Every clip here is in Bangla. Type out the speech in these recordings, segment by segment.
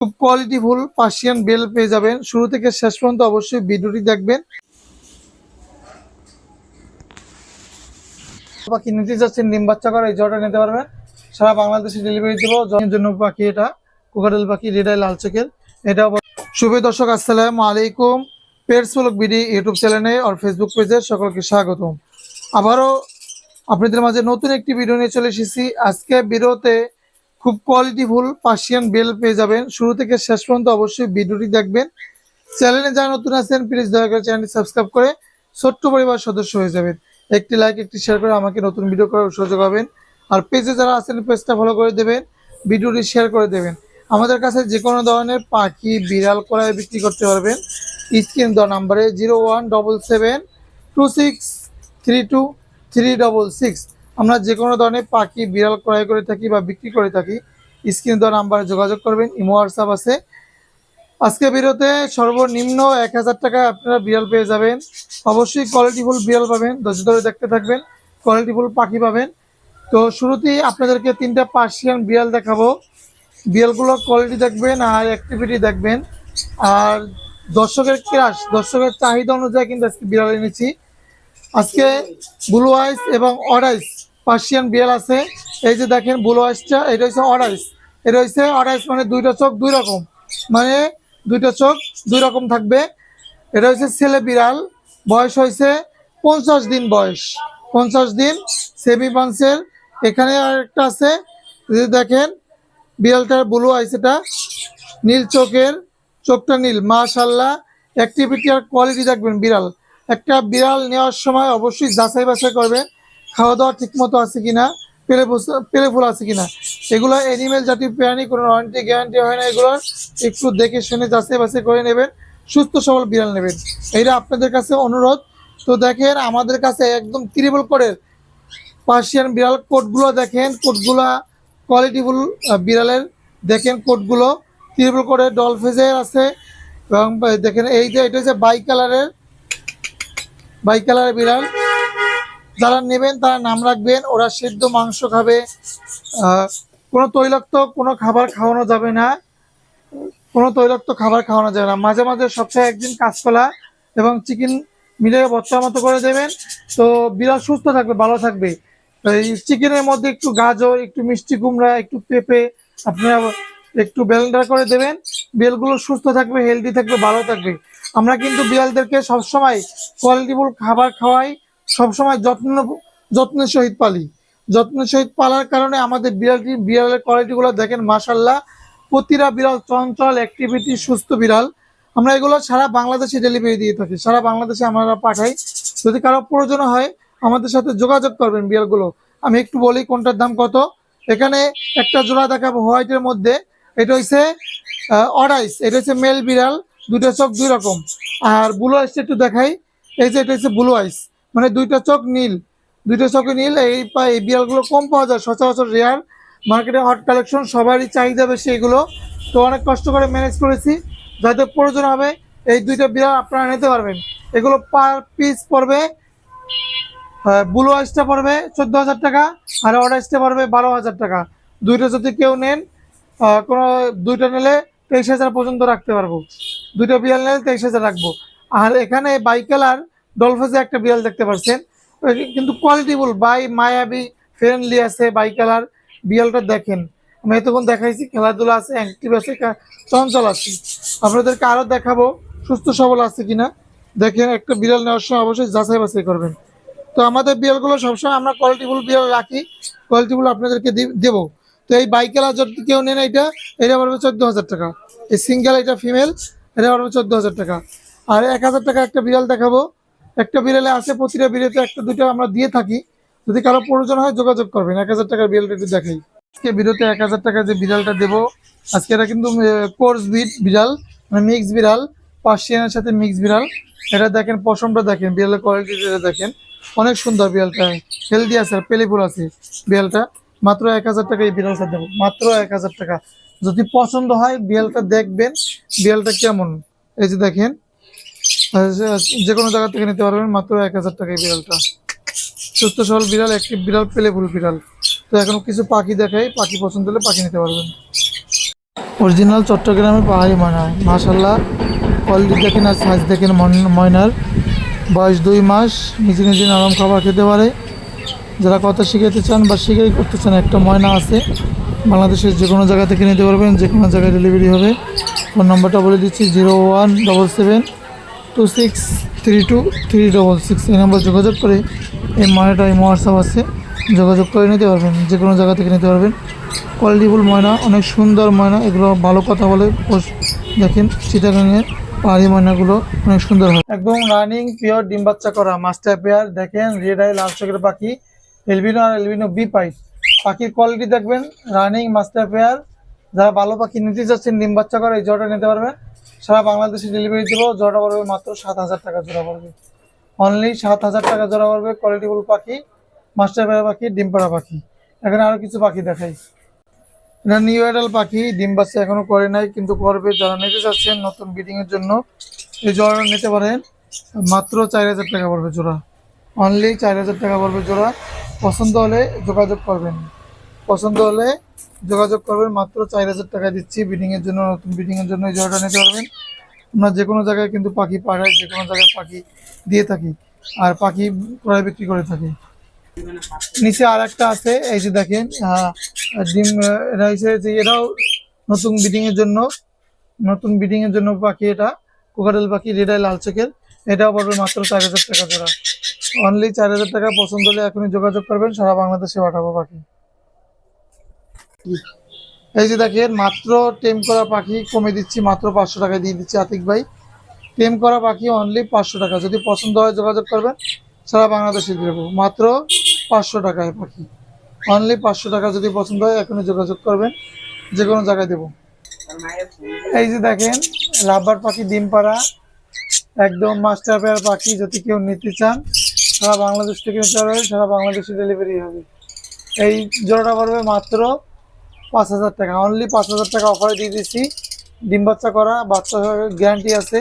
খুব কোয়ালিটিফুল পার্সিয়ান বেল পেয়ে যাবেন। শুরু থেকে শেষ পর্যন্ত অবশ্যই ভিডিওটি দেখবেন। পাখি নিতে যাচ্ছেন ডিম বাচ্চা করে, এই নিতে পারবেন। সারা বাংলাদেশে ডেলিভারি দেবো। জনের জন্য পাখি এটা কোকারেল পাখি রেডাই লাল চোখের। এটা শুভ দর্শক, আসসালামু আলাইকুম। পেটস ব্লগ বিডি ইউটিউব চ্যানেলে আর ফেসবুক পেজে সকলকে স্বাগতম। আবারও আপনাদের মাঝে নতুন একটি ভিডিও নিয়ে চলে এসেছি। আজকে ভিডিওতে খুব কোয়ালিটিফুল পার্সিয়ান বেল পেয়ে যাবেন। শুরু থেকে শেষ পর্যন্ত অবশ্যই ভিডিওটি দেখবেন। চ্যানেলে যারা নতুন আছেন প্লিজ দয়া করে চ্যানেলটি সাবস্ক্রাইব করে ছোট্ট পরিবার সদস্য হয়ে যাবেন। একটি লাইক একটি শেয়ার করে আমাকে নতুন ভিডিও করার সুযোগ হবেন আর পেজে যারা আছেন পেজটা ফলো করে দেবেন, ভিডিওটি শেয়ার করে দেবেন। আমাদের কাছে যে কোনো ধরনের পাখি, বিড়াল করায় বিক্রি করতে পারবেন। স্ক্রিন দেওয়া নাম্বারে zero one double seven two six three two three double six আমরা যে কোনো ধরনের পাখি বিড়াল ক্রয় করে থাকি বা বিক্রি করে থাকি, স্ক্রিন দেওয়া নাম্বারে যোগাযোগ করবেন, ইমো হোয়াটসঅ্যাপ আছে। আজকে বিরতে সর্বনিম্ন এক হাজার টাকায় আপনারা বিড়াল পেয়ে যাবেন। অবশ্যই কোয়ালিটিফুল বিড়াল পাবেন, ধৈর্য ধরে দেখতে থাকবেন কোয়ালিটিফুল পাখি পাবেন। তো শুরুতেই আপনাদেরকে তিনটা পার্সিয়ান বিড়াল দেখাবো। বিড়ালগুলো কোয়ালিটি দেখবেন আর অ্যাক্টিভিটি দেখবেন। আর দর্শকের ক্রাশ দর্শকের চাহিদা অনুযায়ী কিন্তু আজকে বিড়াল এনেছি। আজকে ব্লু আইস এবং অরাইস পার্সিয়ান বিড়াল আছে। এই যে দেখেন ব্লু আইসটা এটা হচ্ছে অরাইস এটা হচ্ছে অরাইস মানে দুইটা চোখ দুই রকম। মানে দুইটা চোখ দুই রকম থাকবে। এটা হচ্ছে ছেলে বিড়াল, বয়স হয়েছে পঞ্চাশ দিন বয়স। পঞ্চাশ দিন সেমি পাঞ্চের এখানে আর একটা আছে দেখেন বিড়ালটার ব্লু আইস এটা। নীল চোখের, চোখটা নীল। মাশাল্লাহ অ্যাক্টিভিটি আর কোয়ালিটি দেখবেন বিড়াল। একটা বিড়াল নেওয়ার সময় অবশ্যই যাচাই বাছাই করবেন খাওয়া দাওয়া ঠিকমতো আছে কিনা, পেলে পেলে ফুল আছে কিনা। এগুলো অ্যানিমেল জাতীয় প্রাণী, কোনো ওয়ারেন্টি গ্যারান্টি হয় না এগুলো। একটু দেখে শুনে যাচাই বাছাই করে নেবেন, সুস্থ সবল বিড়াল নেবেন। এইটা আপনাদের কাছে অনুরোধ। তো দেখেন, আমাদের কাছে একদম ত্রিবল কোডের পার্সিয়ান বিড়াল কোটগুলো দেখেন। কোটগুলো কোয়ালিটিফুল বিড়ালের। দেখেন কোটগুলো ত্রিবল কোডের ডলফেজের আছে। এবং দেখেন এই যে এটা হচ্ছে বাই কালারের বাই কালারের বিড়াল। যারা নেবেন, তারা নাম রাখবেন, ওরা সেদ্ধ মাংস খাবে। কোনো তৈলাক্ত কোনো খাবার খাওয়ানো যাবে না। কোনো তৈলাক্ত খাবার খাওয়ানো যাবে না। মাঝে মাঝে সপ্তাহে একদিন কাঁচকলা এবং চিকেন মিলে বচ্চার মতো করে দেবেন। তো বিড়াল সুস্থ থাকবে, ভালো থাকবে। এই চিকেনের মধ্যে একটু গাজর, একটু মিষ্টি কুমড়া, একটু পেঁপে, আপনারা একটু ব্লেন্ডার করে দেবেন। বিড়ালগুলো সুস্থ থাকবে হেলদি থাকবে, ভালো থাকবে। আমরা কিন্তু বিড়ালদেরকে সবসময় কোয়ালিটিফুল খাবার খাওয়াই, সবসময় যত্ন যত্নের সহিত পালি। যত্নের সহিত পালার কারণে আমাদের বিড়ালটি, বিড়ালের কোয়ালিটিগুলো দেখেন মাসাল্লাহ প্রতিটা বিড়াল চঞ্চল অ্যাক্টিভিটি সুস্থ বিড়াল। আমরা এগুলো সারা বাংলাদেশে ডেলিভারি দিয়ে থাকি। সারা বাংলাদেশে আমরা পাঠাই। যদি কারও প্রয়োজন হয়, আমাদের সাথে যোগাযোগ করবেন বিড়ালগুলো। আমি একটু বলি কোনটার দাম কত। এখানে একটা জোড়া দেখাবো হোয়াইটের মধ্যে। এটা হচ্ছে অডাইস এটা হচ্ছে মেল বিড়াল, দুইটা চোখ দুই রকম। আর ব্লু আইসটা একটু দেখাই, এই যে এটা হচ্ছে ব্লু আইস মানে দুইটা চোখ নীল, দুইটা চোখে নীল, এই এই বিড়ালগুলো কম পাওয়া যায়, সচরাচর রেয়ার মার্কেটে হট কালেকশন সবারই চাহিদা বেশি এগুলো। তো অনেক কষ্ট করে ম্যানেজ করেছি, যাতে প্রয়োজন হবে, এই দুইটা বিড়াল আপনারা নিতে পারবেন। এগুলো পার পিস পড়বে ব্লু আইসটা পড়বে চোদ্দ হাজার টাকা, আর অডাইসটা পড়বে বারো হাজার টাকা। দুইটা যদি কেউ নেন কোনো দুইটা নিলে তেইশ হাজার পর্যন্ত রাখতে পারব। দুইটা বিয়াল নিলে তেইশ হাজার রাখব। আর এখানে বাইকালার ডলফেজে একটা বিড়াল দেখতে পাচ্ছেন। কিন্তু কোয়ালিটিফুল বাই মায়াবি ফ্রেন্ডলি আছে বাইকালার বিয়ালটা দেখেন। আমি এতক্ষণ দেখাইছি, খেলাধুলা আছে অ্যাক্টিভ আছে চঞ্চল আছে। আপনাদেরকে আরও দেখাবো, সুস্থ, সবল আছে কিনা। দেখেন, একটা বিড়াল নেওয়ার সময় অবশ্যই যাচাই বাছাই করবেন। তো আমাদের বিড়ালগুলো সবসময় আমরা কোয়ালিটিফুল বিড়াল রাখি। কোয়ালিটিফুল আপনাদেরকে দেবো। তো এই বাইকেলা যদি কেউ নেন এটা। এটা পড়বে চোদ্দ হাজার টাকা। এই সিঙ্গেল এটা ফিমেল এটা পড়বে চোদ্দ হাজার টাকা। আর এক হাজার টাকা একটা বিড়াল দেখাবো। একটা বিড়ালে আছে, প্রতিটা বিড়াতে একটা দুটো আমরা দিয়ে থাকি। যদি কারও প্রয়োজন হয় যোগাযোগ করবেন। এক হাজার টাকার বিড়ালটা একটু দেখাই। আজকে বিরতে এক হাজার টাকা যে বিড়ালটা দেবো, আজকে এটা কিন্তু কোর্স বিট বিড়াল মানে মিক্স বিড়াল, পার্সিয়ানের সাথে মিক্স বিড়াল। এটা দেখেন, পশমটা দেখেন, বিড়ালের কোয়ালিটিটা দেখেন। অনেক সুন্দর বিড়ালটা। হেলদি আছে আর পেলিফুল আছে বিড়ালটা। মাত্র এক হাজার টাকা এই বিড়ালটা দেবো। মাত্র এক হাজার টাকা। যদি পছন্দ হয়, বিড়ালটা দেখবেন। বিড়ালটা কেমন? এই যে দেখেন। যে- কোনো জায়গা থেকে নিতে পারবেন। মাত্র এক হাজার টাকা এই বিড়ালটা। সুস্থ সবল বিড়াল, একটি বিড়াল পেলে ভুল বিড়াল। তো এখন কিছু পাখি দেখাই। পাখি পছন্দ হলে পাখি নিতে পারবেন। অরিজিনাল চট্টগ্রামের পাহাড়ি ময়না। মাশাল্লাহ কোয়ালিটি দেখেন আর সাইজ দেখেন ময়নার। বয়স দুই মাস। নিজে নিজে নরম খাবার খেতে পারে। যারা কথা শিখাতে চান বা শিখাই করতে চান, একটা ময়না আছে। বাংলাদেশের যে কোনো জায়গা থেকে নিতে পারবেন, যে কোনো জায়গায় ডেলিভারি হবে। ফোন নাম্বারটা বলে দিচ্ছি, zero one double seven two six three two three double six. এই নাম্বার যোগাযোগ করে এই ময়নাটা, এই হোয়াটসঅ্যাপ আছে, যোগাযোগ করে নিতে পারবেন, যে কোনো জায়গা থেকে নিতে পারবেন। কোয়ালিটিফুল ময়না, অনেক সুন্দর ময়না, এগুলো ভালো কথা বলে দেখেন চিটাগাঙের পাহাড়ি ময়নাগুলো অনেক সুন্দর হয়। একদম রানিং পিওর ডিম বাচ্চা করা মাস্টার পেয়ার দেখেন রেড আই লাল চোখের পাখি। এলবিনো আর এলবিনো বি পাই। পাখির কোয়ালিটি দেখবেন রানিং মাস্টার পেয়ার যারা ভালো পাখি নিতে চাচ্ছেন, ডিম বাচ্চা করে, এই জোড়াটা নিতে পারবেন। সারা বাংলাদেশে ডেলিভারি দেবো জোড়া পড়বে মাত্র সাত হাজার টাকা জোড়া পড়বে। অনলি সাত হাজার টাকা জোড়া পড়বে কোয়ালিটিফুল পাখি মাস্টার পেয়ার পাখি, ডিম পাড়া পাখি। এখানে আরও কিছু পাখি দেখাই। এটা নিউ অ্যাডাল পাখি, ডিম বাচ্চা এখনও করে নাই, কিন্তু করবে যারা নিতে চাচ্ছেন নতুন এর জন্য, এই জোড়া নিতে পারেন। মাত্র চার হাজার টাকা পড়বে জোড়া। অনলি চার হাজার টাকা পড়বে জোড়া। পছন্দ হলে যোগাযোগ করবেন। পছন্দ হলে যোগাযোগ করবেন, মাত্র চার হাজার টাকা দিচ্ছি। ব্রিডিং এর জন্য, নতুন ব্রিডিং এর জন্য এই জোড়াটা নিতে পারবেন। আমরা যে কোনো জায়গায় কিন্তু পাখি পাঠাই যে কোনো জায়গায় পাখি দিয়ে থাকি আর পাখি ক্রয় বিক্রি করে থাকি। নিচে আর একটা আছে, এই যে দেখেন ডিম হচ্ছে যে এটাও নতুন ব্রিডিং এর জন্য, নতুন ব্রিডিং এর জন্য পাখি এটা কোকারেল পাখি রেডাই লাল চোখের এটাও পড়বে মাত্র চার হাজার টাকা জোড়া। অনলি চার হাজার টাকা পছন্দ হলে এখনই যোগাযোগ করবেন, সারা বাংলাদেশে পাঠাবো পাখি। এই যে দেখেন, মাত্র টেম করা পাখি কমে দিচ্ছি, মাত্র পাঁচশো টাকায় দিয়ে দিচ্ছি আতিক ভাই। টেম করা পাখি অনলি পাঁচশো টাকা। যদি পছন্দ হয় যোগাযোগ করবেন, সারা বাংলাদেশে দেবো। মাত্র পাঁচশো টাকায় পাখি। অনলি পাঁচশো টাকা যদি পছন্দ হয়, এখনই যোগাযোগ করবেন, যে কোনো জায়গায় দেবো। এই যে দেখেন, লাভবার পাখি ডিম পাড়া, একদম মাস্টার পাখি, যদি কেউ নিতে চান সারা বাংলাদেশ থেকে নিতে পারবে সারা বাংলাদেশে ডেলিভারি হবে। এই জোড়াটা পড়বে মাত্র পাঁচ হাজার টাকা। অনলি পাঁচ হাজার টাকা অফারে দিয়ে দিচ্ছি ডিম বাচ্চা করা, বাচ্চা গ্যারান্টি আছে।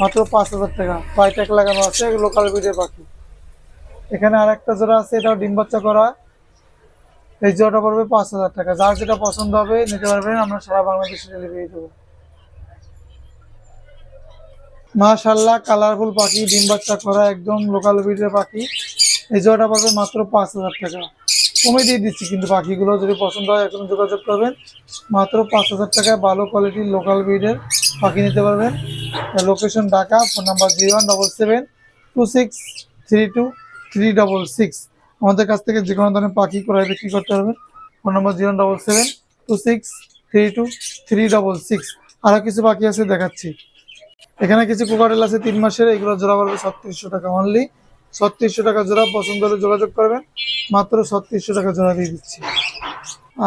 মাত্র পাঁচ হাজার টাকা। পাই ট্যাগ লাগানো আছে লোকাল ব্রিডের পাখি। এখানে আর একটা জোড়া আছে, এটাও ডিম বাচ্চা করা। এই জোড়াটা পড়বে পাঁচ হাজার টাকা। যার যেটা পছন্দ হবে নিতে পারবেন, আমরা সারা বাংলাদেশে ডেলিভারি দেবো। মাশাল্লাহ কালারফুল পাখি, ডিম বাচ্চা করা একদম লোকাল ব্রিডের পাখি। এই জোড়াটা পড়বে মাত্র পাঁচ হাজার টাকা। কমে দিয়ে দিচ্ছি কিন্তু পাখিগুলো, যদি পছন্দ হয় এখন যোগাযোগ করবেন। মাত্র পাঁচ হাজার টাকায় ভালো কোয়ালিটির লোকাল ব্রিডের পাখি নিতে পারবেন। Location Dhaka phone number zero one double seven two six three two three double six আমাদের কাছ থেকে যে কোনো ধরনের পাখি ক্রয় বিক্রি করতে পারবেন। Phone number zero double seven two six three two three double six আরও কিছু পাখি আছে দেখাচ্ছি। এখানে কিছু কোকারেল আছে তিন মাসের, এগুলো জোড়া পড়বে ছত্রিশশো টাকা অনলি ছত্রিশশো টাকা জোড়া, পছন্দ হলে যোগাযোগ করবেন। মাত্র ছত্রিশশো টাকা জোড়া দিয়ে দিচ্ছি।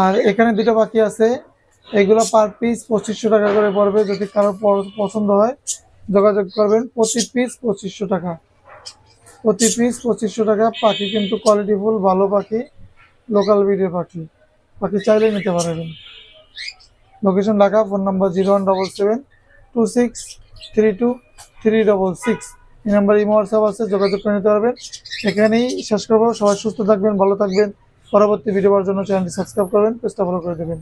আর এখানে দুটো পাখি আছে। এগুলো পার পিস পঁচিশশো টাকা করে পড়বে। যদি কারও পছন্দ হয়, যোগাযোগ করবেন। প্রতি পিস পঁচিশশো টাকা। প্রতি পিস পঁচিশশো টাকা। পাখি কিন্তু কোয়ালিটিফুল ভালো পাখি লোকাল ব্রিডের পাখি। পাখি চাইলে নিতে পারবেন। Location Dhaka phone number zero one double seven two six three two three double six. এই নাম্বার ইমো হোয়াটসঅ্যাপ আছে, যোগাযোগ করে নিতে পারবেন। এখানেই শেষ করব। সবাই সুস্থ থাকবেন, ভালো থাকবেন। পরবর্তী ভিডিও পাওয়ার জন্য চ্যানেলটি সাবস্ক্রাইব করবেন পেজটা ফলো করে দেবেন।